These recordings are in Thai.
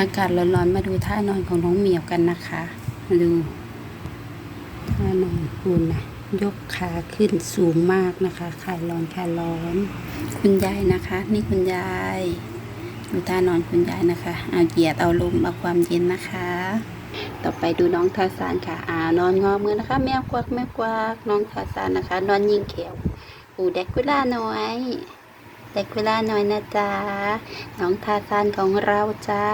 อากาศร้อนๆมาดูท่านอนของน้องเหมียวกันนะคะมาดูท่านอนคุณนะยกขาขึ้นสูงมากนะคะคลายร้อนคลายร้อน คุณยายนะคะ นี่คุณยายดูท่านอนคุณยายนะคะ เอาเหยียดเอาลมเอาความเย็นนะคะ ต่อไปดูน้องทาสานค่ะอ่านอนงอมือนะคะ แมวกวักแมวกวักน้องทาสานนะคะ นอนยิงเขียวปูเด็กกุล่าน้อย เด็กกุล่าน้อยนะจ๊ะน้องทาสานของเราจ้า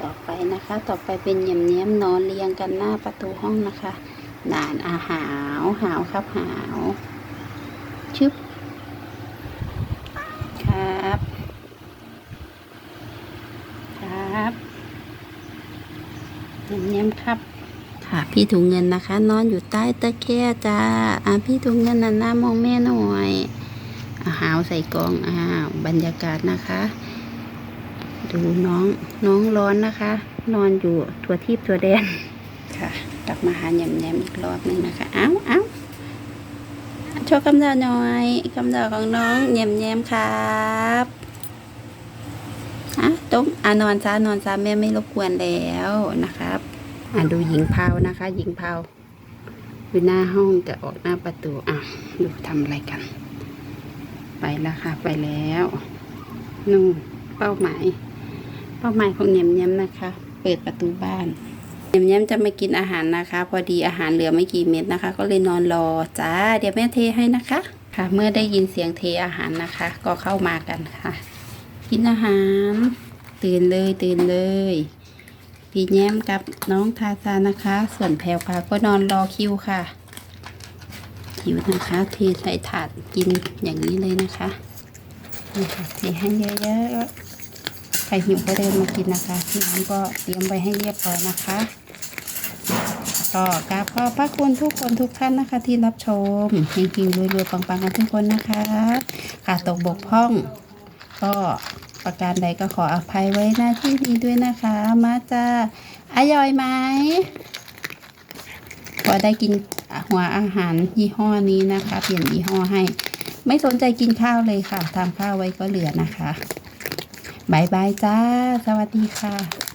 ต่อไปนะคะ ต่อไปเป็นเหยี่ยมเนี้ยมนอนเรียงกันหน้าประตูห้องนะคะนานอาหาวหาวครับหาวชึบครับ ครับเหยี่ยมเนี้ยมครับค่ะ พี่ถุงเงินนะคะ นอนอยู่ใต้ตะแคร่จ้า อะพี่ถุงเงินน่ะหน้ามองแม่หน่อย อาหาวใส่กล่องอ้าวบรรยากาศนะคะ ดูน้องน้องร้อนนะคะ นอนอยู่ตัวทีบตัวแดนค่ะกลับมาหาแยมแยมๆอีกรอบหนึ่งนะคะเอ้าเอ้าโชว์คำดาวหน่อยคำดาวของน้องแยมแยมๆครับอะตุ้มอะนอนจ้านอนจ้าแม่ไม่รบกวนแล้วนะครับอะดูหญิงเผานะคะ หญิงเผาอยู่หน้าห้องจะออกหน้าประตูอะดูทำอะไรกัน ไปแล้วค่ะไปแล้วนู่นเป้าหมาย เป้าหมายของเนียมเนียมนะคะ เปิดประตูบ้านเนียมเนียมจะมากินอาหารนะคะ พอดีอาหารเหลือไม่กี่เม็ดนะคะ ก็เลยนอนรอจ้าเดี๋ยวแม่เทให้นะคะ ค่ะ เมื่อได้ยินเสียงเทอาหารนะคะ ก็เข้ามากันค่ะ กินอาหาร ตื่นเลยตื่นเลยพี่แย้มกับน้องทาซานนะคะ ส่วนแพรวพาก็นอนรอคิวค่ะ คิวนะคะเทใส่ถาดกินอย่างนี้เลยนะคะนี่ค่ะเทให้เยอะๆใครหิวก็เดินมากินนะคะที่ร้านก็เตรียมไว้ให้เรียบร้อยนะคะก็กราบขอบพระคุณทุกคนทุกท่านนะคะ ที่รับชมจริงๆรวยๆปังๆกันทุกคนนะคะค่ะตกบกพร่อง ก็ประการใดก็ขออภัยไว้หน้าที่นี้ด้วยนะคะ มาจ้าอร่อยไหมพอได้กิน หัวอาหารยี่ห้อนี้นะคะ เปลี่ยนยี่ห้อให้ ไม่สนใจกินข้าวเลยค่ะทำข้าวไว้ก็เหลือนะคะบายบายจ้า สวัสดีค่ะ